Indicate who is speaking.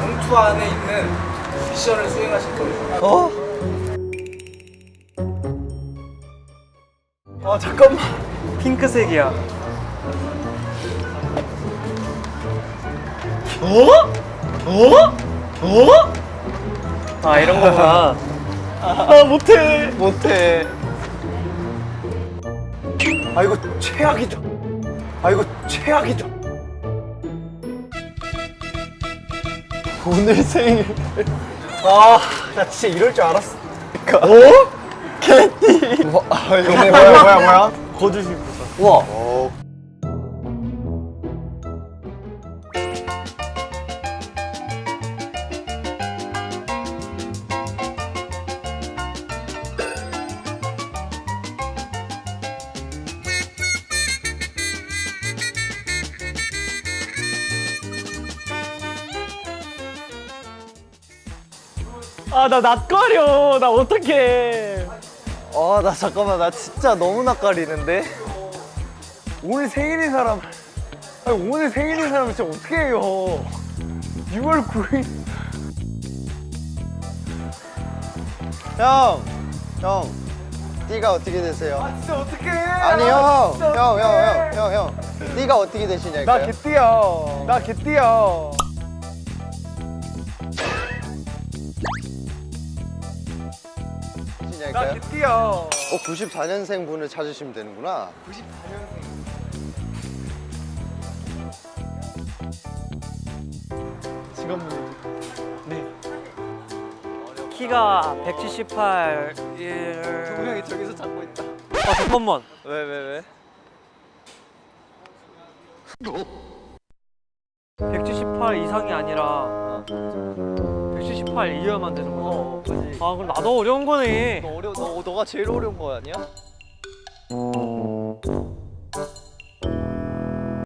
Speaker 1: 봉투 안에 있는 미션을 수행하실 거예요.
Speaker 2: 어? 아 잠깐만
Speaker 3: 핑크색이야.
Speaker 2: 어? 어? 어?
Speaker 3: 아 이런 거구나.
Speaker 2: 아 못해 못해 아 이거 최악이다 아 이거 최악이다 오늘 생일. 아 나 진짜 이럴 줄 알았어. 어? 캐티 뭐, 아, 이거 뭐야 뭐야 뭐야? 거다 우와
Speaker 3: 아 나 낯가려. 나 어떡해.
Speaker 2: 아 나 잠깐만 나 진짜 너무 낯가리는데 오늘 생일인 사람 아니, 오늘 생일인 사람 진짜 어떻게 해요 6월 9일
Speaker 4: 형, 형, 띠가 어떻게 되세요?
Speaker 2: 아 진짜 어떻게 해
Speaker 4: 아니 형, 형, 형, 형, 형, 형, 띠가 어떻게
Speaker 2: 나
Speaker 4: 되시냐고요?
Speaker 2: 개띠야 나 개띠야 나
Speaker 4: 되시냐고요?
Speaker 2: 개띠야
Speaker 4: 어, 94년생 분을 찾으시면 되는구나.
Speaker 2: 직원 문제
Speaker 3: 키가 178. 1...
Speaker 2: 동영이 저기서 잡고 있다
Speaker 3: 아 잠깐만.
Speaker 2: 왜 왜 왜?
Speaker 3: 178 이상이 아니라 178 이하만 되는 거지. 아 그럼 나도 어려운 거네.
Speaker 2: 너 어려 너 너가 제일 어려운 거 아니야?